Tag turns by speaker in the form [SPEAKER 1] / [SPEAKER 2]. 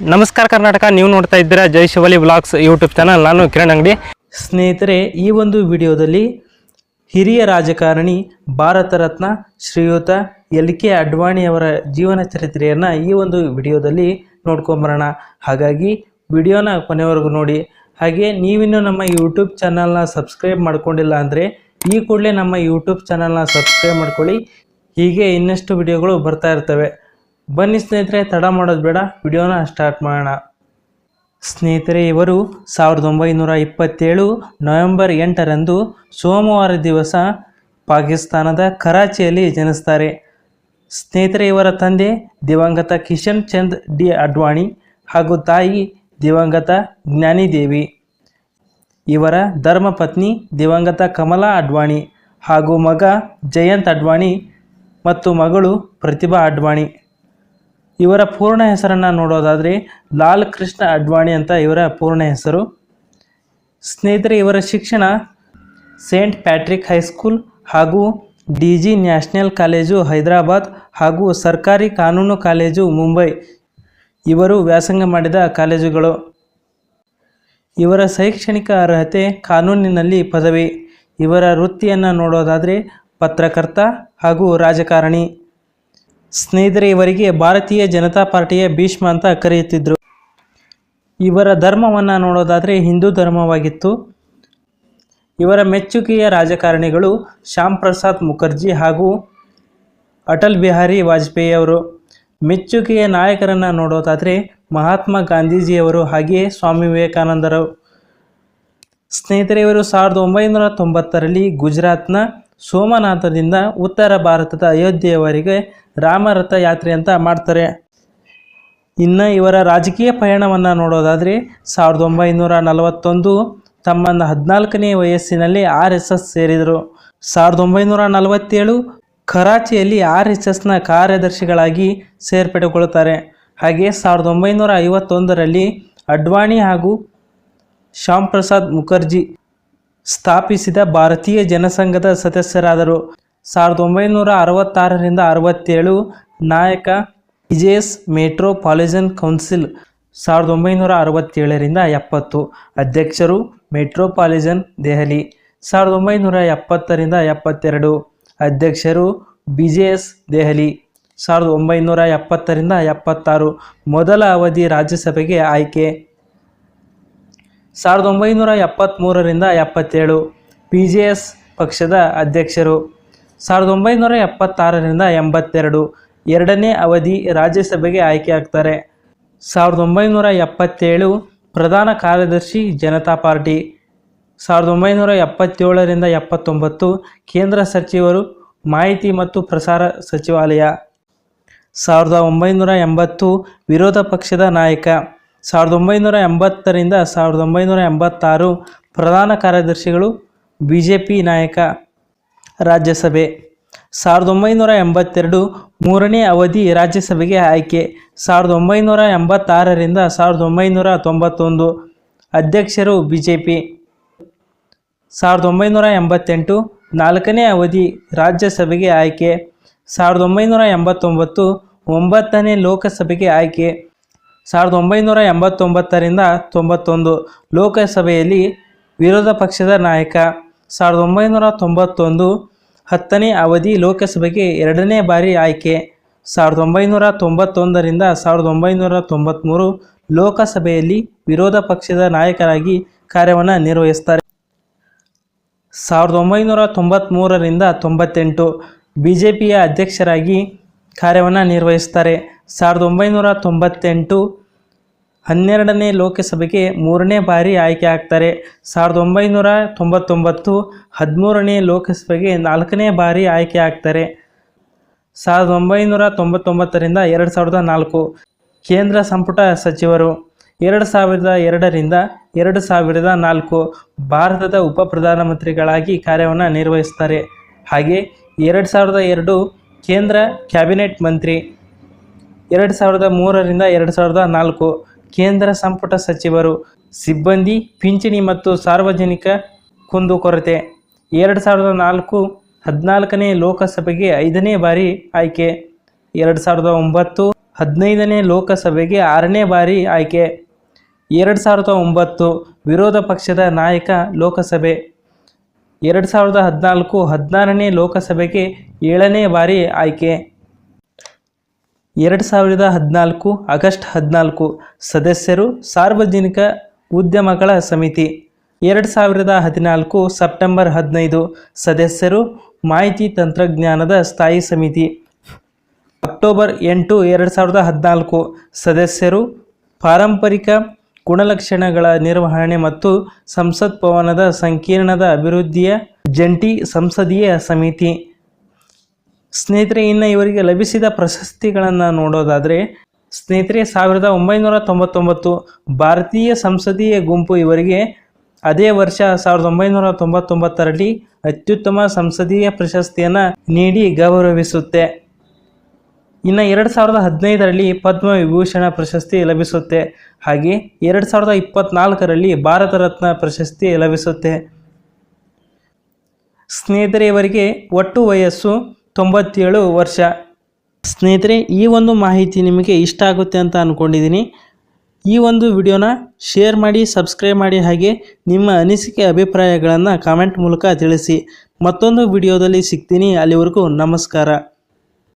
[SPEAKER 1] ನಮಸ್ಕಾರ ಕರ್ನಾಟಕ, ನೀವು ನೋಡ್ತಾ ಇದ್ದೀರಾ Jai Shivali blogs YouTube channel. ನಾನು ಕಿರಣ್ ಅಂಗಡಿ.
[SPEAKER 2] ಸ್ನೇಹಿತರೆ, ಈ ಒಂದು ವಿಡಿಯೋದಲ್ಲಿ ಹಿರಿಯ ರಾಜಕಾರಣಿ ಭಾರತ ರತ್ನ ಶ್ರೀಯುತ ಎಲ್ ಕೆ ಅಡ್ವಾಣಿಯವರ ಜೀವನ ಚರಿತ್ರೆಯನ್ನು ಈ ಒಂದು ವಿಡಿಯೋದಲ್ಲಿ ನೋಡ್ಕೊಂಬರೋಣ. ಹಾಗಾಗಿ ವಿಡಿಯೋನ ಕೊನೆವರೆಗೂ ನೋಡಿ. ಹಾಗೆ ನೀವಿನ್ನೂ ನಮ್ಮ ಯೂಟ್ಯೂಬ್ ಚಾನಲ್ನ ಸಬ್ಸ್ಕ್ರೈಬ್ ಮಾಡ್ಕೊಂಡಿಲ್ಲ ಅಂದರೆ ಈ ಕೂಡಲೇ ನಮ್ಮ ಯೂಟ್ಯೂಬ್ ಚಾನಲ್ನ ಸಬ್ಸ್ಕ್ರೈಬ್ ಮಾಡ್ಕೊಳ್ಳಿ. ಹೀಗೆ ಇನ್ನಷ್ಟು ವಿಡಿಯೋಗಳು ಬರ್ತಾ ಇರ್ತವೆ. ಬನ್ನಿ ಸ್ನೇಹಿತರೆ, ತಡ ಮಾಡೋದು ಬೇಡ. ವಿಡಿಯೋನ ಸ್ಟಾರ್ಟ್ ಮಾಡೋಣ. ಸ್ನೇಹಿತರೆ, ಇವರು ಸಾವಿರದ ಒಂಬೈನೂರ ಇಪ್ಪತ್ತೇಳು ನವೆಂಬರ್ ಎಂಟರಂದು ಸೋಮವಾರ ದಿವಸ ಪಾಕಿಸ್ತಾನದ ಕರಾಚಿಯಲ್ಲಿ ಜನಿಸ್ತಾರೆ. ಸ್ನೇಹಿತರೆ, ಇವರ ತಂದೆ ದಿವಂಗತ ಕಿಶನ್ ಚಂದ್ ಡಿ ಅಡ್ವಾಣಿ ಹಾಗೂ ತಾಯಿ ದಿವಂಗತ ಜ್ಞಾನಿದೇವಿ ಇವರ ಧರ್ಮಪತ್ನಿ ದಿವಂಗತ ಕಮಲಾ ಅಡ್ವಾಣಿ ಹಾಗೂ ಮಗ ಜಯಂತ್ ಅಡ್ವಾಣಿ ಮತ್ತು ಮಗಳು ಪ್ರತಿಭಾ ಅಡ್ವಾಣಿ. ಇವರ ಪೂರ್ಣ ಹೆಸರನ್ನು ನೋಡೋದಾದರೆ ಲಾಲ್ ಕೃಷ್ಣ ಅಡ್ವಾಣಿ ಅಂತ ಇವರ ಪೂರ್ಣ ಹೆಸರು. ಸ್ನೇಹಿತರೆ, ಇವರ ಶಿಕ್ಷಣ ಸೇಂಟ್ ಪ್ಯಾಟ್ರಿಕ್ ಹೈಸ್ಕೂಲ್ ಹಾಗೂ D G national college Hyderabad ಹಾಗೂ ಸರ್ಕಾರಿ ಕಾನೂನು ಕಾಲೇಜು ಮುಂಬೈ. ಇವರು ವ್ಯಾಸಂಗ ಮಾಡಿದ ಕಾಲೇಜುಗಳು. ಇವರ ಶೈಕ್ಷಣಿಕ ಅರ್ಹತೆ ಕಾನೂನಿನಲ್ಲಿ ಪದವಿ. ಇವರ ವೃತ್ತಿಯನ್ನು ನೋಡೋದಾದರೆ ಪತ್ರಕರ್ತ ಹಾಗೂ ರಾಜಕಾರಣಿ. ಸ್ನೇಹಿತರೆ, ಇವರಿಗೆ ಭಾರತೀಯ ಜನತಾ ಪಾರ್ಟಿಯ ಭೀಷ್ಮ ಅಂತ ಕರೆಯುತ್ತಿದ್ದರು ಇವರ ಧರ್ಮವನ್ನು ನೋಡೋದಾದರೆ ಹಿಂದೂ ಧರ್ಮವಾಗಿತ್ತು. ಇವರ ಮೆಚ್ಚುಗೆಯ ರಾಜಕಾರಣಿಗಳು ಶ್ಯಾಮ್ ಪ್ರಸಾದ್ ಮುಖರ್ಜಿ ಹಾಗೂ ಅಟಲ್ ಬಿಹಾರಿ ವಾಜಪೇಯಿ ಅವರು. ಮೆಚ್ಚುಗೆಯ ನಾಯಕರನ್ನು ನೋಡೋದಾದರೆ ಮಹಾತ್ಮ ಗಾಂಧೀಜಿಯವರು ಹಾಗೆಯೇ ಸ್ವಾಮಿ ವಿವೇಕಾನಂದರು. ಸ್ನೇಹಿತರೆ, ಇವರು ಸಾವಿರದ ಒಂಬೈನೂರ ತೊಂಬತ್ತರಲ್ಲಿ ಗುಜರಾತ್ನ ಸೋಮನಾಥದಿಂದ ಉತ್ತರ ಭಾರತದ ಅಯೋಧ್ಯೆಯವರೆಗೆ ರಾಮರಥ ಯಾತ್ರೆ ಅಂತ ಮಾಡ್ತಾರೆ. ಇನ್ನು ಇವರ ರಾಜಕೀಯ ಪಯಣವನ್ನು ನೋಡೋದಾದರೆ ಸಾವಿರದ ಒಂಬೈನೂರ ನಲವತ್ತೊಂದು ತಮ್ಮನ್ನು ಹದಿನಾಲ್ಕನೇ ವಯಸ್ಸಿನಲ್ಲಿ ಆರ್ ಎಸ್ ಎಸ್ ಸೇರಿದರು. ಸಾವಿರದ ಒಂಬೈನೂರ ನಲವತ್ತೇಳು ಕರಾಚಿಯಲ್ಲಿ ಆರ್ ಎಸ್ ಎಸ್ನ ಕಾರ್ಯದರ್ಶಿಗಳಾಗಿ ಸೇರ್ಪಡೆಗೊಳ್ಳುತ್ತಾರೆ. ಹಾಗೆ ಸಾವಿರದ ಒಂಬೈನೂರ ಐವತ್ತೊಂದರಲ್ಲಿ ಅಡ್ವಾಣಿ ಹಾಗೂ ಶ್ಯಾಮ್ ಪ್ರಸಾದ್ ಮುಖರ್ಜಿ ಸ್ಥಾಪಿಸಿದ ಭಾರತೀಯ ಜನಸಂಘದ ಸದಸ್ಯರಾದರು. ಸಾವಿರದ ಒಂಬೈನೂರ ಅರವತ್ತಾರರಿಂದ ಅರವತ್ತೇಳು ನಾಯಕ ಇಜೇಸ್ ಮೆಟ್ರೋಪಾಲಿಟನ್ ಕೌನ್ಸಿಲ್ ಸಾವಿರದ ಒಂಬೈನೂರ ಅರವತ್ತೇಳರಿಂದ ಎಪ್ಪತ್ತು. ಅಧ್ಯಕ್ಷರು ಮೆಟ್ರೋಪಾಲಿಟನ್ ದೆಹಲಿ ಸಾವಿರದ ಒಂಬೈನೂರ ಎಪ್ಪತ್ತರಿಂದ ಎಪ್ಪತ್ತೆರಡು. ಅಧ್ಯಕ್ಷರು ಬಿ ಜೆ ಎಸ್ ದೆಹಲಿ ಸಾವಿರದ ಒಂಬೈನೂರ ಎಪ್ಪತ್ತರಿಂದ ಎಪ್ಪತ್ತಾರು. ಮೊದಲ ಅವಧಿ ರಾಜ್ಯಸಭೆಗೆ ಆಯ್ಕೆ ಸಾವಿರದ ಒಂಬೈನೂರ ಎಪ್ಪತ್ತ್ಮೂರರಿಂದ ಎಪ್ಪತ್ತೇಳು. ಪಿ ಜೆ ಎಸ್ ಪಕ್ಷದ ಅಧ್ಯಕ್ಷರು ಸಾವಿರದ ಒಂಬೈನೂರ ಎಪ್ಪತ್ತಾರರಿಂದ ಎಂಬತ್ತೆರಡು ಎರಡನೇ ಅವಧಿ ರಾಜ್ಯಸಭೆಗೆ ಆಯ್ಕೆಯಾಗ್ತಾರೆ. ಸಾವಿರದ ಒಂಬೈನೂರ ಎಪ್ಪತ್ತೇಳು ಪ್ರಧಾನ ಕಾರ್ಯದರ್ಶಿ ಜನತಾ ಪಾರ್ಟಿ. ಸಾವಿರದ ಒಂಬೈನೂರ ಎಪ್ಪತ್ತೇಳರಿಂದ ಎಪ್ಪತ್ತೊಂಬತ್ತು ಕೇಂದ್ರ ಸಚಿವರು ಮಾಹಿತಿ ಮತ್ತು ಪ್ರಸಾರ ಸಚಿವಾಲಯ. ಸಾವಿರದ ಒಂಬೈನೂರ ಎಂಬತ್ತು ವಿರೋಧ ಪಕ್ಷದ ನಾಯಕ. ಸಾವಿರದ ಒಂಬೈನೂರ ಎಂಬತ್ತರಿಂದ ಸಾವಿರದ ಒಂಬೈನೂರ ಎಂಬತ್ತಾರು ಪ್ರಧಾನ ಕಾರ್ಯದರ್ಶಿಗಳು ಬಿ ಜೆ ಪಿ ನಾಯಕ. ರಾಜ್ಯಸಭೆ. ಸಾವಿರದ ಒಂಬೈನೂರ ಎಂಬತ್ತೆರಡು ಮೂರನೇ ಅವಧಿ ರಾಜ್ಯಸಭೆಗೆ ಆಯ್ಕೆ. ಸಾವಿರದ ಒಂಬೈನೂರ ಎಂಬತ್ತಾರರಿಂದ ಸಾವಿರದ ಒಂಬೈನೂರ ತೊಂಬತ್ತೊಂದು ಅಧ್ಯಕ್ಷರು ಬಿ ಜೆ ಪಿ ಸಾವಿರದ ಒಂಬೈನೂರ ಎಂಬತ್ತೆಂಟು ನಾಲ್ಕನೇ ಅವಧಿ ರಾಜ್ಯಸಭೆಗೆ ಆಯ್ಕೆ. ಸಾವಿರದ ಒಂಬೈನೂರ ಎಂಬತ್ತೊಂಬತ್ತು ಒಂಬತ್ತನೇ ಲೋಕಸಭೆಗೆ ಆಯ್ಕೆ. ಸಾವಿರದ ಒಂಬೈನೂರ ಎಂಬತ್ತೊಂಬತ್ತರಿಂದ ತೊಂಬತ್ತೊಂದು ಲೋಕಸಭೆಯಲ್ಲಿ ವಿರೋಧ ಪಕ್ಷದ ನಾಯಕ. ಸಾವಿರದ ಒಂಬೈನೂರ ತೊಂಬತ್ತೊಂದು ಹತ್ತನೇ ಅವಧಿ ಲೋಕಸಭೆಗೆ ಎರಡನೇ ಬಾರಿ ಆಯ್ಕೆ. ಸಾವಿರದ ಒಂಬೈನೂರ ತೊಂಬತ್ತೊಂದರಿಂದ ಸಾವಿರದ ಒಂಬೈನೂರ ತೊಂಬತ್ತ್ಮೂರು ಲೋಕಸಭೆಯಲ್ಲಿ ವಿರೋಧ ಪಕ್ಷದ ನಾಯಕರಾಗಿ ಕಾರ್ಯವನ್ನು ನಿರ್ವಹಿಸ್ತಾರೆ ಸಾವಿರದ ಒಂಬೈನೂರ ತೊಂಬತ್ತ್ಮೂರರಿಂದ ತೊಂಬತ್ತೆಂಟು ಬಿ ಜೆ ಪಿಯ ಅಧ್ಯಕ್ಷರಾಗಿ ಕಾರ್ಯವನ್ನು ನಿರ್ವಹಿಸ್ತಾರೆ ಸಾವಿರದ ಒಂಬೈನೂರ ತೊಂಬತ್ತೆಂಟು ಹನ್ನೆರಡನೇ ಲೋಕಸಭೆಗೆ ಮೂರನೇ ಬಾರಿ ಆಯ್ಕೆ ಆಗ್ತಾರೆ. ಸಾವಿರದ ಒಂಬೈನೂರ ತೊಂಬತ್ತೊಂಬತ್ತು ಹದಿಮೂರನೇ ಲೋಕಸಭೆಗೆ ನಾಲ್ಕನೇ ಬಾರಿ ಆಯ್ಕೆ ಆಗ್ತಾರೆ. ಸಾವಿರದ ಒಂಬೈನೂರ ತೊಂಬತ್ತೊಂಬತ್ತರಿಂದ ಎರಡು ಸಾವಿರದ ನಾಲ್ಕು ಕೇಂದ್ರ ಸಂಪುಟ ಸಚಿವರು ಎರಡು ಸಾವಿರದ ಎರಡರಿಂದ ಎರಡು ಸಾವಿರದ ನಾಲ್ಕು ಭಾರತದ ಉಪ ಪ್ರಧಾನಮಂತ್ರಿಗಳಾಗಿ ಕಾರ್ಯವನ್ನು ನಿರ್ವಹಿಸ್ತಾರೆ. ಹಾಗೆ ಎರಡು ಸಾವಿರದ ಎರಡು ಕೇಂದ್ರ ಕ್ಯಾಬಿನೆಟ್ ಮಂತ್ರಿ, ಎರಡು ಸಾವಿರದ ಮೂರರಿಂದ ಎರಡು ಸಾವಿರದ ನಾಲ್ಕು ಕೇಂದ್ರ ಸಂಪುಟ ಸಚಿವರು ಸಿಬ್ಬಂದಿ, ಪಿಂಚಣಿ ಮತ್ತು ಸಾರ್ವಜನಿಕ ಕುಂದುಕೊರತೆ ಎರಡು ಸಾವಿರದ ನಾಲ್ಕು ಹದಿನಾಲ್ಕನೇ ಲೋಕಸಭೆಗೆ ಐದನೇ ಬಾರಿ ಆಯ್ಕೆ. ಎರಡು ಸಾವಿರದ ಒಂಬತ್ತು ಹದಿನೈದನೇ ಲೋಕಸಭೆಗೆ ಆರನೇ ಬಾರಿ ಆಯ್ಕೆ. ಎರಡು ಸಾವಿರದ ಒಂಬತ್ತು ವಿರೋಧ ಪಕ್ಷದ ನಾಯಕ ಲೋಕಸಭೆ. ಎರಡು ಸಾವಿರದ ಹದಿನಾಲ್ಕು ಹದಿನಾರನೇ ಲೋಕಸಭೆಗೆ ಏಳನೇ ಬಾರಿ ಆಯ್ಕೆ. ಎರಡು ಸಾವಿರದ ಹದಿನಾಲ್ಕು ಆಗಸ್ಟ್ ಹದಿನಾಲ್ಕು ಸದಸ್ಯರು ಸಾರ್ವಜನಿಕ ಉದ್ಯಮಗಳ ಸಮಿತಿ. ಎರಡು ಸಾವಿರದ ಹದಿನಾಲ್ಕು ಸೆಪ್ಟೆಂಬರ್ ಹದಿನೈದು ಸದಸ್ಯರು ಮಾಹಿತಿ ತಂತ್ರಜ್ಞಾನದ ಸ್ಥಾಯಿ ಸಮಿತಿ. ಅಕ್ಟೋಬರ್ ಎಂಟು ಎರಡು ಸಾವಿರದ ಹದಿನಾಲ್ಕು ಸದಸ್ಯರು ಪಾರಂಪರಿಕ ಗುಣಲಕ್ಷಣಗಳ ನಿರ್ವಹಣೆ ಮತ್ತು ಸಂಸತ್ ಭವನದ ಸಂಕೀರ್ಣದ ಅಭಿವೃದ್ಧಿಯ ಜಂಟಿ ಸಂಸದೀಯ ಸಮಿತಿ. ಸ್ನೇಹಿತರೆ ಇನ್ನು ಇವರಿಗೆ ಲಭಿಸಿದ ಪ್ರಶಸ್ತಿಗಳನ್ನು ನೋಡೋದಾದರೆ, ಸ್ನೇಹಿತರೆ, ಸಾವಿರದ ಒಂಬೈನೂರ ತೊಂಬತ್ತೊಂಬತ್ತು ಭಾರತೀಯ ಸಂಸದೀಯ ಗುಂಪು ಇವರಿಗೆ ಅದೇ ವರ್ಷ ಸಾವಿರದ ಒಂಬೈನೂರ ತೊಂಬತ್ತೊಂಬತ್ತರಲ್ಲಿ ಅತ್ಯುತ್ತಮ ಸಂಸದೀಯ ಪ್ರಶಸ್ತಿಯನ್ನು ನೀಡಿ ಗೌರವಿಸುತ್ತೆ. ಇನ್ನು ಎರಡು ಸಾವಿರದ ಹದಿನೈದರಲ್ಲಿ ಪದ್ಮ ವಿಭೂಷಣ ಪ್ರಶಸ್ತಿ ಲಭಿಸುತ್ತೆ. ಹಾಗೆ ಎರಡು ಸಾವಿರದ ಇಪ್ಪತ್ತ್ನಾಲ್ಕರಲ್ಲಿ ಭಾರತ ರತ್ನ ಪ್ರಶಸ್ತಿ ಲಭಿಸುತ್ತೆ. ಸ್ನೇಹಿತರೆ, ಇವರಿಗೆ ಒಟ್ಟು ವಯಸ್ಸು ತೊಂಬತ್ತೇಳು ವರ್ಷ. ಸ್ನೇಹಿತರೆ, ಈ ಒಂದು ಮಾಹಿತಿ ನಿಮಗೆ ಇಷ್ಟ ಆಗುತ್ತೆ ಅಂತ ಅಂದ್ಕೊಂಡಿದ್ದೀನಿ ಈ ಒಂದು ವಿಡಿಯೋನ ಶೇರ್ ಮಾಡಿ, ಸಬ್ಸ್ಕ್ರೈಬ್ ಮಾಡಿ, ಹಾಗೆ ನಿಮ್ಮ ಅನಿಸಿಕೆ ಅಭಿಪ್ರಾಯಗಳನ್ನು ಕಾಮೆಂಟ್ ಮೂಲಕ ತಿಳಿಸಿ. ಮತ್ತೊಂದು ವಿಡಿಯೋದಲ್ಲಿ ಸಿಗ್ತೀನಿ. ಅಲ್ಲಿವರೆಗೂ ನಮಸ್ಕಾರ.